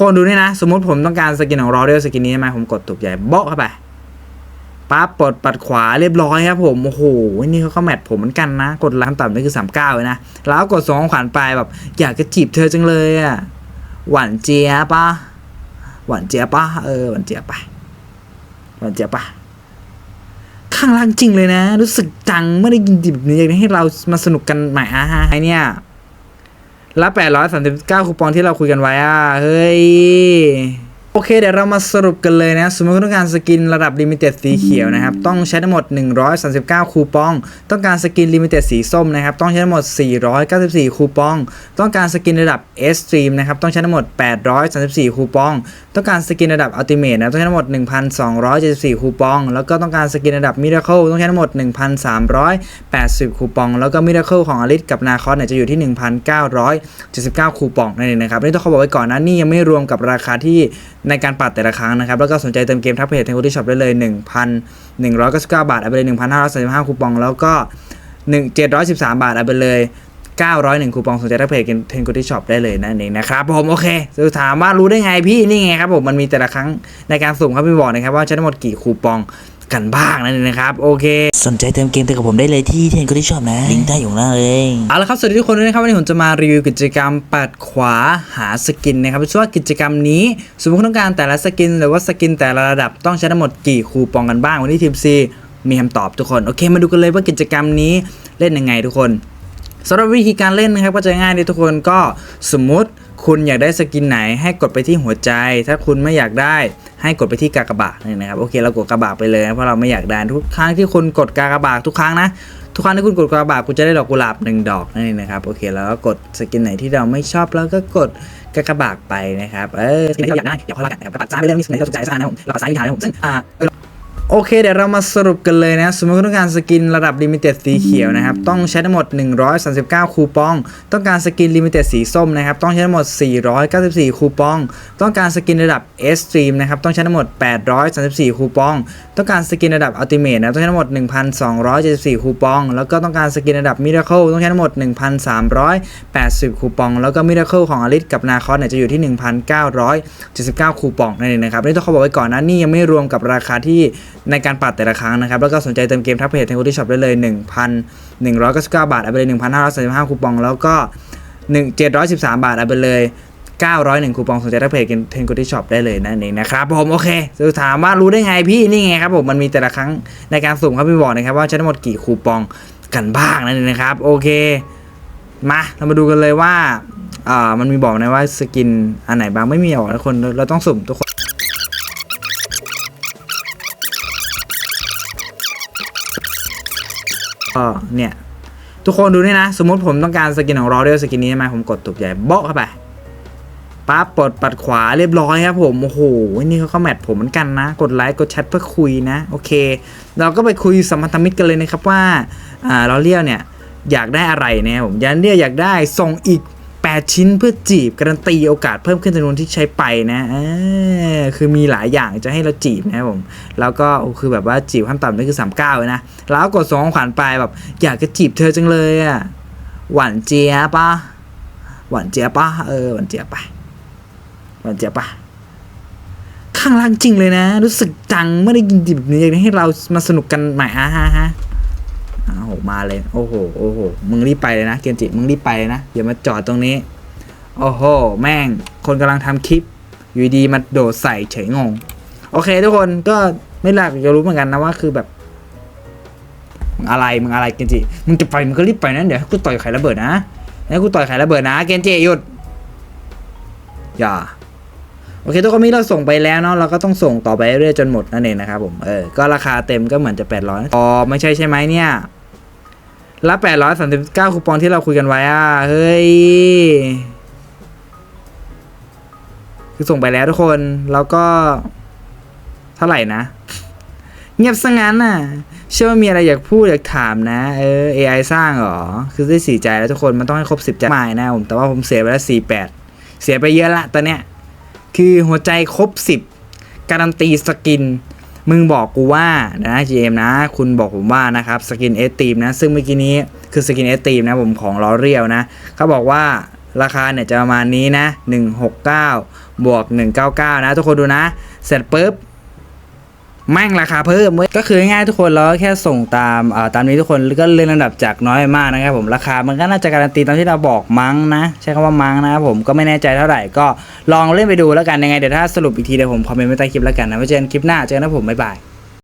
คนดูนี่นะ สมมติผมต้องการสกินของรอเรียลสกินนี้ใช่ไหมผมกดถูกใจโบ๊ะเข้าไปปั๊บปลดปัดขวาเรียบร้อยครับผมโอ้โหนี่เขาก็แมทผมเหมือนกันนะ กดล้ำต่ำนี่คือ39เลยนะ แล้วกดสองขวัญไปแบบ อยากจะจีบเธอจังเลยอะหวานเจี๊ยบปะหวานเจี๊ยบปะเออหวานเจี๊ยบไปหวานเจี๊ยบปะข้างล่างจริงเลยนะ รู้สึกจังไม่ได้กินดิบนี้อยากให้เรามาสนุกกันใหม่อะฮะไอเนี่ย แล้ว839คูปองที่เราคุยกันไว้อะเฮ้ย โอเคเดี๋ยวเรามาสรุปกันเลยนะ สมมติคุณต้องการสกินระดับลิมิเต็ดสีเขียวนะครับ ต้องใช้ทั้งหมด 139 คูปอง ต้องการสกินลิมิเต็ดสีส้มนะครับ ต้องใช้ทั้งหมด 494 คูปอง ต้องการสกินระดับ S Stream นะครับ ต้องใช้ทั้งหมด 834 คูปอง ต้องการสกินระดับ Ultimate นะต้องใช้ทั้งหมด 1,274 คูปอง แล้วก็ต้องการสกินระดับ Miracle ต้องใช้ทั้งหมด 1,380 คูปอง แล้วก็ Miracle ของอลิสกับนาคอสเนี่ยจะอยู่ที่ 1,979 คูปองนั่นเองนะครับนนี่ต้องขอบอกไว้ก่อนนะนี่ยังไม่รวมกับราคาที่ในการปัดแต่ละครั้งนะครับ แล้วก็สนใจเติมเกมทัพเพจเทนคูที่ช็อปได้เลย 1,199 บาท เอาไปเลย 1,535 คูปอง แล้วก็1 713 บาท เอาไปเลย 901 คูปองสนใจทัพเพจเทนคูที่ช็อปได้เลยนั่นเองนะครับผมโอเคจะถามว่ารู้ได้ไงพี่นี่ไงครับผมมันมีแต่ละครั้งในการสุ่มครับพี่บอกนะครับว่าใช้ทั้งหมดกี่คูปอง กันบ้างนั่นเองนะครับโอเค สนใจเติมเกมเติมกับผมได้เลยที่เทนก็ที่ชอบนะลิงก์ใต้อยู่ข้างล่างเลยเอาละครับสวัสดีทุกคนด้วยนะครับวันนี้ผมจะมารีวิวกิจกรรมปัดขวาหาสกินนะครับชื่อว่ากิจกรรมนี้สมมติคุณต้องการแต่ละสกินหรือว่าสกินแต่ละระดับต้องใช้ทั้งหมดกี่คูปองกันบ้างวันนี้ทีมซีมีคำตอบทุกคนโอเค มาดูกันเลยว่ากิจกรรมนี้เล่นยังไงทุกคนสำหรับวิธีการเล่นนะครับก็จะง่ายดีทุกคนก็สมมุติ คุณอยากได้สกินไหนให้กดไปที่หัวใจ ถ้าคุณไม่อยากได้ให้กดไปที่กากบาทนี่นะครับโอเคเรากดกากบาทไปเลยเพราะเราไม่อยากได้ทุกครั้งที่คุณกดกากบาททุกครั้งนะทุกครั้งที่คุณกดกระบาดคุณจะได้ดอกกุหลาบหนึ่งดอกนั่นเองนะครับโอเคแล้วก็กดสกินไหนที่เราไม่ชอบแล้วก็กดกระบากไปนะครับเออสกินที่เราอยากได้เดี๋ยวค่อยว่ากันนะครับปัดซ้าไปเรื่องนี้สกินที่เราสนใจสักอันนะผมเราปัดซ้ายที่ทานะผมซึ่งอ่า โอเค เดี๋ยวเรามาสรุปกันเลยนะ สมมติคุณต้องการสกินระดับลิมิเต็ดสีเขียวนะครับ ต้องใช้ทั้งหมด 139 คูปอง ต้องการสกินลิมิเต็ดสีส้มนะครับ ต้องใช้ทั้งหมด 494 คูปอง ต้องการสกินระดับ S Stream นะครับ ต้องใช้ทั้งหมด 834 คูปอง ต้องการสกินระดับ Ultimate นะต้องใช้ทั้งหมด 1,274 คูปอง แล้วก็ต้องการสกินระดับ Miracle ต้องใช้ทั้งหมด 1,380 คูปอง แล้วก็ Miracle ของอลิสกับนาคอสเนี่ยจะอยู่ที่ 1,979 คูปองนั่นเองนะครับนนี่ต้องขอบอกไว้ก่อนนะนี่ยังไม่รวมกับราคาที่ในการปัดแต่ละครั้งนะครับ แล้วก็สนใจเติมเกมทักเพจเทนคูที่ช็อปได้เลย 1,199 บาทเอาไปเลย 1,535 คูปอง แล้วก็1 713 บาทเอาไปเลย 901 คูปองสนใจทักเพจเทนคูที่ช็อปได้เลยนั่นเองนะครับผมโอเคจะถามว่ารู้ได้ไงพี่นี่ไงครับผมมันมีแต่ละครั้งในการสุ่มครับพี่บอกนะครับว่าใช้ทั้งหมดกี่คูปองกันบ้างนั่นเองนะครับโอเคมาเรามาดูกันเลยว่าอ่ามันมีบอกนะว่าสกินอันไหนบ้างไม่มีบอกนะคนเราเราต้องสุ่มทุกคน ก็เนี่ย ทุกคนดูนี่นะ สมมติผมต้องการสกินของรอเรียลสกินนี้ใช่ไหมผมกดถูกใหญ่เบาะเข้าไปปั๊บปลดปัดขวาเรียบร้อยครับผมโอ้โหนี่เขาก็แมทผมเหมือนกันนะ กดไลค์กดแชทเพื่อคุยนะ โอเค เราก็ไปคุยสัมพันธมิตรกันเลยนะครับว่าอ่ารอเรียลเนี่ยอยากได้อะไรเนี่ยผมยันเรียอยากได้ส่งอีก 8 ชิ้นเพื่อจีบการันตีโอกาสเพิ่มขึ้นจำนวนที่ใช้ไปนะคือมีหลายอย่างจะให้เราจีบนะครับผม แล้วก็คือแบบว่าจีบขั้นต่ำนี่คือ 39เลยนะ แล้วก็กดสองของขวัญไปแบบอยากจะจีบเธอจังเลยอะ หวานเจี๊ยบปะหวานเจี๊ยบปะเออหวานเจี๊ยบไปหวานเจี๊ยบปะข้างล่างจริงเลยนะ รู้สึกจังไม่ได้กินดิบนี้อยให้เรามาสนุกกันใหม่อะฮะฮะ มาเลย โอ้โหโอ้โหมึงรีบไปเลยนะเกมจิมึงรีบไปเลยนะอย่ามาจอดตรงนี้ โอ้โห แม่งคนกำลังทำคลิป อยู่ดีมาโดดใส่เฉยงง โอเค ทุกคนก็ไม่อยากจะรู้เหมือนกันนะว่าคือแบบมึงอะไรมึงอะไรเกนจิมึงจะไปมึงก็รีบไปนะเดี๋ยวกูต่อยไข่ระเบิดนะให้กูต่อยไข่ระเบิดนะเกนจิหยุดอย่าโอเคทุกคนมีเราส่งไปแล้วเนาะเราก็ต้องส่งต่อไปเรื่อยจนหมดนั่นเองนะครับผมเออก็ราคาเต็มก็เหมือนจะ 800อ๋อไม่ใช่ใช่ไหมเนี่ย ละ839คูปองที่เราคุยกันไว้อะ เฮ้ย คือส่งไปแล้วทุกคน แล้วก็ เท่าไหร่นะ เงียบซะงั้นน่ะ เชื่อว่ามีอะไรอยากพูดอยากถามนะ เออ AI สร้างเหรอ คือได้สี่ใจแล้วทุกคน มันต้องให้ครบสิบใจไม่นะผม แต่ว่าผมเสียไปแล้วสี่แปด เสียไปเยอะละตอนเนี้ย คือหัวใจครบสิบการันตีสกิน มึงบอกกูว่านะเจมนะ คุณบอกผมว่านะครับสกินเอสตีมนะ ซึ่งเมื่อกี้นี้คือสกินเอสตีมนะผมของลอเรียวนะเขาบอกว่าราคาเนี่ยจะประมาณนี้นะ 169 บวก 199 นะ ทุกคนดูนะ เสร็จปุ๊บ แม่งราคาเพิ่มเว้ยก็คือง่ายทุกคนเราแค่ส่งตามอ่าตามนี้ทุกคนก็เลื่อนลำดับจากน้อยไปมากนะครับผมราคามันก็น่าจะการันตีตามที่เราบอกมั้งนะ ใช้คำว่ามั้งนะครับผมก็ไม่แน่ใจเท่าไหร่ก็ลองเล่นไปดูแล้วกันยังไงเดี๋ยวถ้าสรุปอีกทีเดี๋ยวผมคอมเมนต์ไว้ใต้คลิปแล้วกันนะไว้เจอกันคลิปหน้าเจอกันนะผมบ๊ายบาย